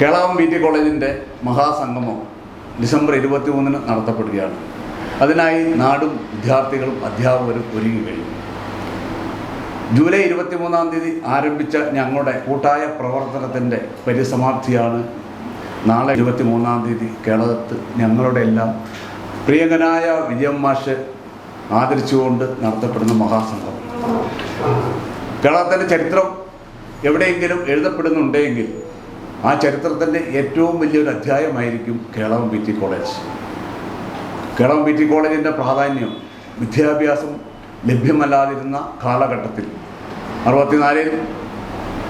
കേളാം B T കോളേജിന്റെ മഹാസംഗമം December ഇരുപത്തി മൂന്നിന് നടത്തപ്പെടുകയാണ്. അതിനായി നാടും വിദ്യാർത്ഥികളും അധ്യാപകരും ഒരുങ്ങി കഴിഞ്ഞു. ജൂലൈ ഇരുപത്തി മൂന്നാം തീയതി ആരംഭിച്ച ഞങ്ങളുടെ കൂട്ടായ പ്രവർത്തനത്തിന്റെ പരിസമാപ്തിയാണ് നാളെ ഇരുപത്തി മൂന്നാം തീയതി കേളകത്ത് ഞങ്ങളുടെ എല്ലാം പ്രിയങ്കനായ വിജയം മാഷ് ആദരിച്ചുകൊണ്ട് നടത്തപ്പെടുന്ന മഹാസംഗമം. കേരളത്തിന്റെ ചരിത്രം എവിടെയെങ്കിലും എഴുതപ്പെടുന്നുണ്ടെങ്കിൽ ആ ചരിത്രത്തിന്റെ ഏറ്റവും വലിയൊരു അധ്യായമായിരിക്കും Kelavam P T college. Kelavam P T കോളേജിന്റെ പ്രാധാന്യം വിദ്യാഭ്യാസം ലഭ്യമല്ലാതിരുന്ന കാലഘട്ടത്തിൽ. അറുപത്തിനാലിൽ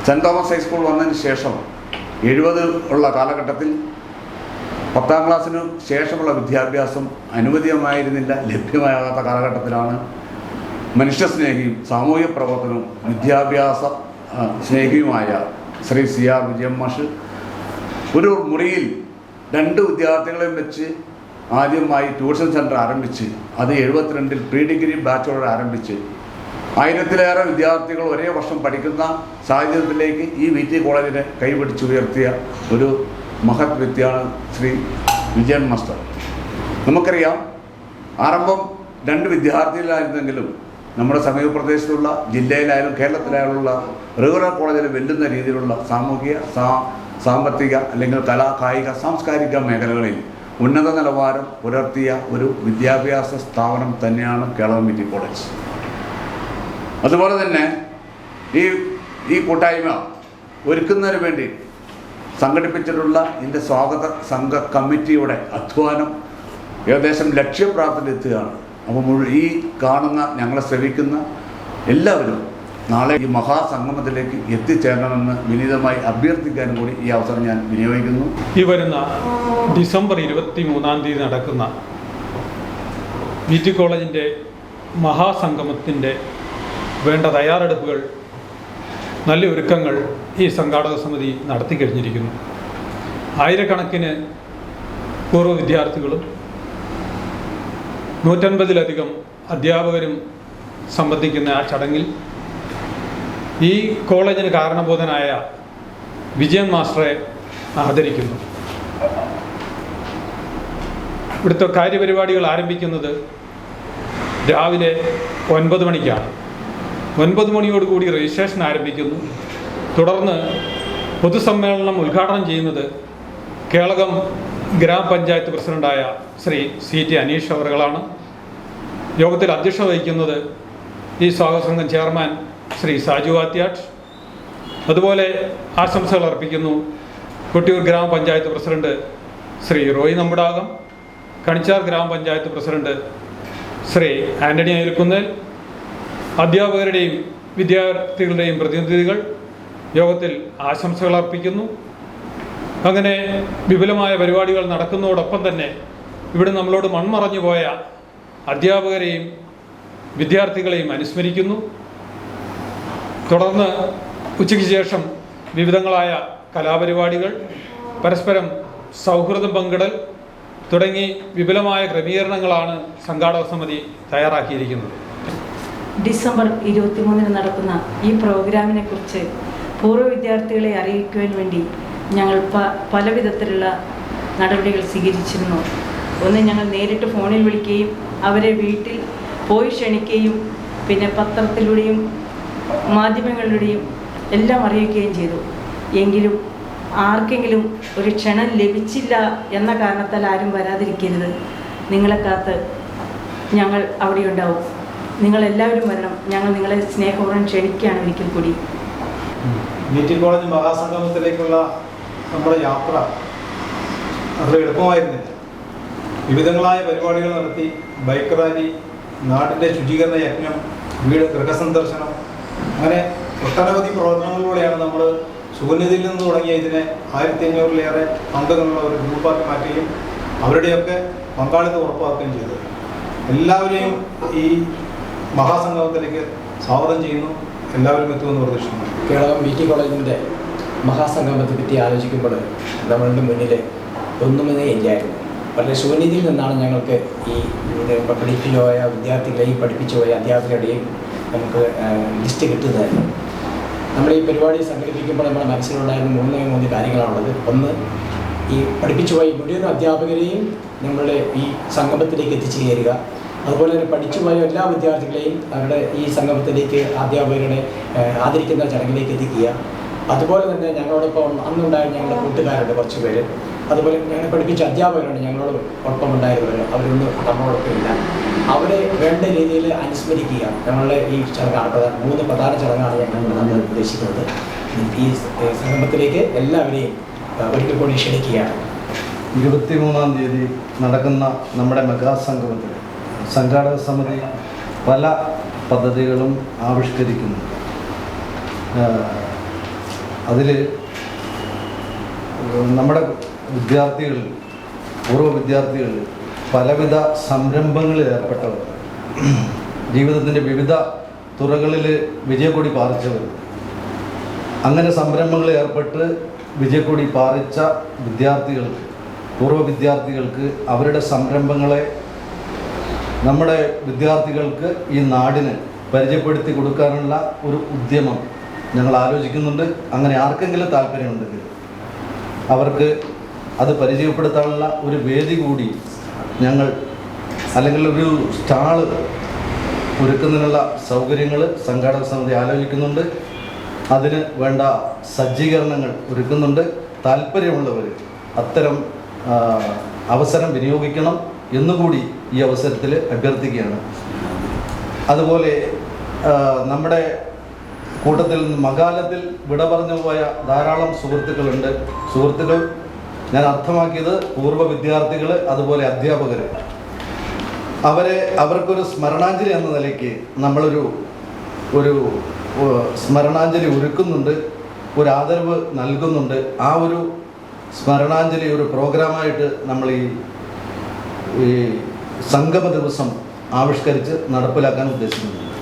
സെന്റ് തോമസ് ഹൈസ്കൂൾ വന്നതിന് ശേഷം എഴുപത് ഉള്ള കാലഘട്ടത്തിൽ പത്താം ക്ലാസ്സിന് ശേഷമുള്ള വിദ്യാഭ്യാസം അനുവദീയമായിരുന്നില്ല ലഭ്യമാകാത്ത കാലഘട്ടത്തിലാണ്. മനുഷ്യസ്നേഹിയും സാമൂഹ്യ പ്രവർത്തനവും വിദ്യാഭ്യാസ സ്നേഹിയുമായ ശ്രീ സി ആർ വിജയം മാഷ് ഒരു മുറിയിൽ രണ്ട് വിദ്യാർത്ഥികളെ വെച്ച് ആദ്യമായി ട്യൂഷൻ സെന്റർ ആരംഭിച്ച് അത് എഴുപത്തിരണ്ടിൽ പ്രീ ഡിഗ്രി ബാച്ചോടെ ആരംഭിച്ച്. ആയിരത്തിലേറെ വിദ്യാർത്ഥികൾ ഒരേ വർഷം പഠിക്കുന്ന സാഹചര്യത്തിലേക്ക് ഈ വി ടി കോളേജിനെ കൈപിടിച്ചുയർത്തിയ ഒരു മഹത് വ്യക്തിയാണ് ശ്രീ വിജയൻ മാസ്റ്റർ. നമുക്കറിയാം ആരംഭം രണ്ട് വിദ്യാർത്ഥികളായിരുന്നെങ്കിലും നമ്മുടെ സമീപപ്രദേശത്തുള്ള ജില്ലയിലായാലും കേരളത്തിലായാലുള്ള റെഗുലർ കോളേജിൽ വെല്ലുന്ന രീതിയിലുള്ള സാമൂഹിക സാമ്പത്തിക അല്ലെങ്കിൽ കലാ കായിക സാംസ്കാരിക മേഖലകളിൽ ഉന്നത നിലവാരം പുലർത്തിയ ഒരു വിദ്യാഭ്യാസ സ്ഥാപനം തന്നെയാണ് കേരളം ബി കോളേജ്. അതുപോലെ തന്നെ ഈ ഈ കൂട്ടായ്മ ഒരുക്കുന്നതിന് വേണ്ടി സംഘടിപ്പിച്ചിട്ടുള്ള ഇതിന്റെ സ്വാഗത സംഘ കമ്മിറ്റിയുടെ അധ്വാനം ഏകദേശം ലക്ഷ്യപ്രാപ്തിയിലെത്തുകയാണ്. അപ്പോൾ ഈ കാണുന്ന ഞങ്ങളെ ശ്രമിക്കുന്ന എല്ലാവരും നാളെ ഈ മഹാസംഗമത്തിലേക്ക് എത്തിച്ചേരണമെന്ന് വിനീതമായി അഭ്യർത്ഥിക്കാനും കൂടി ഈ അവസരം ഞാൻ വിനിയോഗിക്കുന്നു. ഈ വരുന്ന ഡിസംബർ ഇരുപത്തി മൂന്നാം തീയതി നടക്കുന്ന ബി കോളേജിന്റെ മഹാസംഗമത്തിന്റെ വേണ്ട തയ്യാറെടുപ്പുകൾ നല്ല ഒരുക്കങ്ങൾ ഈ സംഘാടക സമിതി നടത്തി കഴിഞ്ഞിരിക്കുന്നു. ആയിരക്കണക്കിന് പൂർവ വിദ്യാർത്ഥികളും നൂറ്റൻപതിലധികം അധ്യാപകരും സംബന്ധിക്കുന്ന ആ ചടങ്ങിൽ ഈ കോളേജിന് കാരണബോധനായ വിജയൻ മാസ്റ്ററെ ആദരിക്കുന്നു. ഇവിടുത്തെ കാര്യപരിപാടികൾ ആരംഭിക്കുന്നത് രാവിലെ ഒൻപത് മണിക്കാണ്. ഒൻപത് മണിയോടുകൂടി രജിസ്ട്രേഷൻ ആരംഭിക്കുന്നു. തുടർന്ന് പൊതുസമ്മേളനം ഉദ്ഘാടനം ചെയ്യുന്നത് കേളകം ഗ്രാമപഞ്ചായത്ത് പ്രസിഡന്റായ ശ്രീ സി ടി അനീഷ് അവറുകളാണ്. യോഗത്തിൽ അധ്യക്ഷത വഹിക്കുന്നത് ഈ സ്വാഗത സംഘം ചെയർമാൻ ശ്രീ സാജു ആത്യാട്ട്. അതുപോലെ ആശംസകൾ അർപ്പിക്കുന്നു കൊട്ടിയൂർ ഗ്രാമപഞ്ചായത്ത് പ്രസിഡന്റ് ശ്രീ റോയ് നമ്പുടാകം കണിച്ചാർ ഗ്രാമപഞ്ചായത്ത് പ്രസിഡന്റ് ശ്രീ ആന്റണി അയൽക്കുന്നേൽ അധ്യാപകരുടെയും വിദ്യാർത്ഥികളുടെയും പ്രതിനിധികൾ യോഗത്തിൽ ആശംസകൾ അർപ്പിക്കുന്നു. അങ്ങനെ വിപുലമായ പരിപാടികൾ നടക്കുന്നതോടൊപ്പം തന്നെ ഇവിടെ നമ്മളോട് മൺമറഞ്ഞു പോയ അധ്യാപകരെയും വിദ്യാർത്ഥികളെയും അനുസ്മരിക്കുന്നു. തുടർന്ന് ഉച്ചയ്ക്ക് ശേഷം വിവിധങ്ങളായ കലാപരിപാടികൾ പരസ്പരം സൗഹൃദം പങ്കിടൽ തുടങ്ങി വിപുലമായ ക്രമീകരണങ്ങളാണ് സംഘാടക സമിതി തയ്യാറാക്കിയിരിക്കുന്നത്. ഡിസംബർ ഇരുപത്തിമൂന്നിന് നടക്കുന്ന ഈ പ്രോഗ്രാമിനെ കുറിച്ച് പൂർവ വിദ്യാർത്ഥികളെ അറിയിക്കുവാൻ വേണ്ടി ഞങ്ങൾ പ പല വിധത്തിലുള്ള നടപടികൾ സ്വീകരിച്ചിരുന്നു. ഒന്ന് ഞങ്ങൾ നേരിട്ട് ഫോണിൽ വിളിക്കുകയും അവരെ വീട്ടിൽ പോയി ക്ഷണിക്കുകയും പിന്നെ പത്രത്തിലൂടെയും മാധ്യമങ്ങളിലൂടെയും എല്ലാം അറിയിക്കുകയും ചെയ്തു. എങ്കിലും ആർക്കെങ്കിലും ഒരു ക്ഷണം ലഭിച്ചില്ല എന്ന കാരണത്താൽ ആരും വരാതിരിക്കരുത്. നിങ്ങളെ കാത്ത് ഞങ്ങൾ അവിടെ ഉണ്ടാവും നിങ്ങളെല്ലാവരും വരണം. ഞങ്ങൾ നിങ്ങളെ സ്നേഹപൂർവം ക്ഷണിക്കുകയാണ് ഒരിക്കൽ കൂടി. ബി കോളേജ് മഹാസംഗമത്തിലേക്കുള്ള നമ്മുടെ യാത്ര അത്ര എളുപ്പമായിരുന്നില്ല. വിവിധങ്ങളായ പരിപാടികൾ നടത്തി ബൈക്ക് റാലി നാടിന്റെ ശുചീകരണ യജ്ഞം വീട് ഗൃഹസന്ദർശനം അങ്ങനെ ഒട്ടനവധി പ്രവർത്തനങ്ങളിലൂടെയാണ് നമ്മൾ സുഗന്യതയിൽ നിന്ന് തുടങ്ങിയ ഇതിനെ ആയിരത്തി അഞ്ഞൂറിലേറെ അംഗങ്ങളുള്ള ഒരു ഗ്രൂപ്പാക്കി മാറ്റുകയും അവരുടെയൊക്കെ പങ്കാളിത്തം ഉറപ്പാക്കുകയും ചെയ്തത്. എല്ലാവരെയും ഈ മഹാസംഗമത്തിലേക്ക് സ്വാഗതം ചെയ്യുന്നു. എല്ലാവരും എത്തുമെന്ന് പ്രതീക്ഷിക്കുന്നു. കേരളം ബി ടി കോളേജിന്റെ മഹാസംഗമത്തെ പറ്റി ആലോചിക്കുമ്പോൾ നമ്മളുടെ മുന്നിൽ ഒന്നുമേ ഇല്ലായിരുന്നു. വളരെ ശൂന്യതയിൽ നിന്നാണ് ഞങ്ങൾക്ക് ഈ പഠിപ്പിച്ചു പോയ വിദ്യാർത്ഥികളെയും പഠിപ്പിച്ചു പോയ അധ്യാപകരുടെയും നമുക്ക് ലിസ്റ്റ് കിട്ടുന്നതായിരുന്നു. നമ്മൾ ഈ പരിപാടി സംഘടിപ്പിക്കുമ്പോൾ നമ്മുടെ മനസ്സിലുണ്ടായിരുന്ന മൂന്ന് മൂന്ന് കാര്യങ്ങളാണുള്ളത്. ഒന്ന് ഈ പഠിപ്പിച്ചു പോയി മുഴുവൻ അധ്യാപകരെയും നമ്മളുടെ ഈ സംഗമത്തിലേക്ക് എത്തിച്ചു കയറുക അതുപോലെ തന്നെ പഠിച്ചു പോയ എല്ലാ വിദ്യാർത്ഥികളെയും അവരുടെ ഈ സംഗമത്തിലേക്ക് അധ്യാപകരുടെ ആദരിക്കുന്ന ചടങ്ങിലേക്ക് എത്തിക്കുക. അതുപോലെ തന്നെ ഞങ്ങളോടൊപ്പം അന്നുണ്ടായ ഞങ്ങളുടെ കൂട്ടുകാരുണ്ട് കുറച്ച് പേര് അതുപോലെ ഞങ്ങളെ പഠിപ്പിച്ച അധ്യാപകരുണ്ട് ഞങ്ങളോട് ഒപ്പം ഉണ്ടായിരുന്നവർ അവരൊന്നും നമ്മളോടൊപ്പം ഇല്ല. അവരെ വേണ്ട രീതിയിൽ അനുസ്മരിക്കുക. ഞങ്ങളുടെ ഈ ചടങ്ങാണ് പ്രധാന മൂന്ന് പ്രധാന ചടങ്ങാണ് ഞങ്ങൾ നമ്മൾ ഉദ്ദേശിക്കുന്നത്. ഈ സംഗമത്തിലേക്ക് എല്ലാവരെയും ഒരിക്കൽ കൂടി ക്ഷണിക്കുകയാണ്. ഇരുപത്തിമൂന്നാം തീയതി നടക്കുന്ന നമ്മുടെ മെഗാസംഗമത്തിൽ സംഘാടക സമിതി പല പദ്ധതികളും ആവിഷ്കരിക്കുന്നു. അതിൽ നമ്മുടെ വിദ്യാർത്ഥികൾ പൂർവ വിദ്യാർത്ഥികളിൽ പലവിധ സംരംഭങ്ങളിൽ ഏർപ്പെട്ടവർ ജീവിതത്തിന്റെ വിവിധ തുറകളിൽ വിജയക്കൊടി പാറിച്ചവർ. അങ്ങനെ സംരംഭങ്ങളിൽ ഏർപ്പെട്ട് വിജയക്കൊടി പാറിച്ച വിദ്യാർത്ഥികൾക്ക് പൂർവ വിദ്യാർത്ഥികൾക്ക് അവരുടെ സംരംഭങ്ങളെ നമ്മുടെ വിദ്യാർത്ഥികൾക്ക് ഈ നാടിന് പരിചയപ്പെടുത്തി കൊടുക്കാനുള്ള ഒരു ഉദ്യമം ഞങ്ങൾ ആലോചിക്കുന്നുണ്ട്. അങ്ങനെ ആർക്കെങ്കിലും താല്പര്യമുണ്ടെങ്കിൽ അവർക്ക് അത് പരിചയപ്പെടുത്താനുള്ള ഒരു വേദി കൂടി ഞങ്ങൾ അല്ലെങ്കിൽ ഒരു സ്റ്റാൾ ഒരുക്കുന്നതിനുള്ള സൗകര്യങ്ങൾ സംഘാടക സമിതി ആലോചിക്കുന്നുണ്ട്. അതിന് വേണ്ട സജ്ജീകരണങ്ങൾ ഒരുക്കുന്നുണ്ട്. താല്പര്യമുള്ളവർ അത്തരം അവസരം വിനിയോഗിക്കണം എന്നുകൂടി ഈ അവസരത്തിൽ അഭ്യർത്ഥിക്കുകയാണ്. അതുപോലെ നമ്മുടെ കൂട്ടത്തിൽ മകാലത്തിൽ വിട പറഞ്ഞു പോയ ധാരാളം സുഹൃത്തുക്കളുണ്ട്. സുഹൃത്തുക്കൾ ഞാൻ അർത്ഥമാക്കിയത് പൂർവ വിദ്യാർത്ഥികൾ അതുപോലെ അധ്യാപകർ. അവരെ അവർക്കൊരു സ്മരണാഞ്ജലി എന്ന നിലയ്ക്ക് നമ്മളൊരു ഒരു സ്മരണാഞ്ജലി ഒരുക്കുന്നുണ്ട് ഒരു ആദരവ് നൽകുന്നുണ്ട്. ആ ഒരു സ്മരണാഞ്ജലി ഒരു പ്രോഗ്രാമായിട്ട് നമ്മൾ ഈ ഈ സംഗമ ദിവസം ആവിഷ്കരിച്ച് നടപ്പിലാക്കാൻ ഉദ്ദേശിക്കുന്നുണ്ട്.